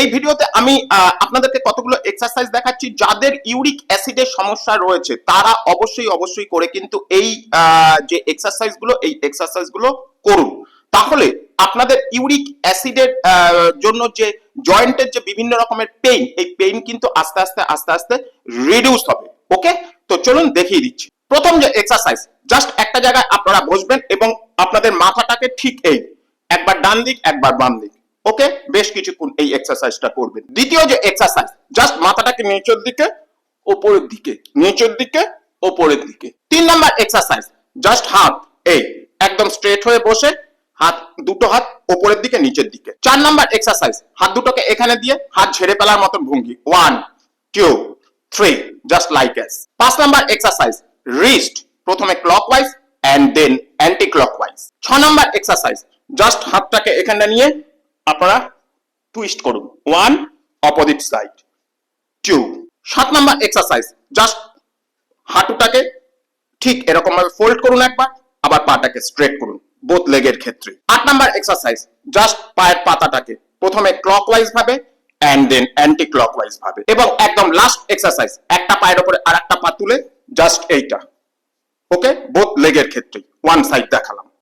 এই ভিডিওতে আমি আপনাদেরকে কতগুলো এক্সারসাইজ দেখাচ্ছি, যাদের ইউরিক অ্যাসিডের সমস্যা রয়েছে, তারা অবশ্যই অবশ্যই করে কিন্তু এই যে এক্সারসাইজগুলো, এই এক্সারসাইজগুলো করুন। তাহলে, আপনাদের ইউরিক অ্যাসিডের জন্য যে জয়েন্টের যে বিভিন্ন রকমের পেইন এই পেইন কিন্তু আস্তে আস্তে আস্তে আস্তে রিডিউস হবে। ওকে তো চলুন দেখিয়ে দিচ্ছি। প্রথম যে এক্সারসাইজ জাস্ট একটা জায়গায় আপনারা বসবেন এবং আপনাদের মাথাটাকে ঠিক এই, একবার ডান দিক, একবার বাম দিক। ওকে, বেশ কিছুক্ষণ এই এক্সারসাইজটা করবেন। দ্বিতীয় যে এক্সারসাইজ জাস্ট মাথাটাকে নিচের দিকে, ওপরের দিকে, নিচের দিকে, ওপরের দিকে। তিন নাম্বার এক্সারসাইজ জাস্ট হাত, এই, একদম স্ট্রেট হয়ে বসে, হাত, দুটো হাত ওপরের দিকে, নিচের দিকে। চার নাম্বার এক্সারসাইজ হাত দুটোকে এখানে দিয়ে হাত ঝেড়ে ফেলার মতন ভঙ্গি। One two three just like S পাঁচ নাম্বার এক্সারসাইজ রিস্ট প্রথমে clockwise and then anti clockwise ছ নাম্বার এক্সারসাইজ জাস্ট হাতটাকে এখানে নিয়ে আপনারা টুইস্ট করুন। ওয়ান অপোজিট সাইড টু সাত নাম্বার এক্সারসাইজ জাস্ট হাঁটুটাকে ঠিক এরকম ভাবে ফোল্ড করুন একবার, আবার পাটাকে স্ট্রেট করুন বোথ লেগের ক্ষেত্রে। আট নাম্বার এক্সারসাইজ জাস্ট পায়ের পাতাটাকে প্রথমে ক্লকওয়াইজ ভাবে অ্যান্ড দেন অ্যান্টি ক্লকওয়াইজ ভাবে। এবং একদম লাস্ট এক্সারসাইজ একটা পায়ের উপরে আর একটা পা তুলে জাস্ট এইটা। ওকে বোথ লেগের ক্ষেত্রে ওয়ান সাইড দেখালাম।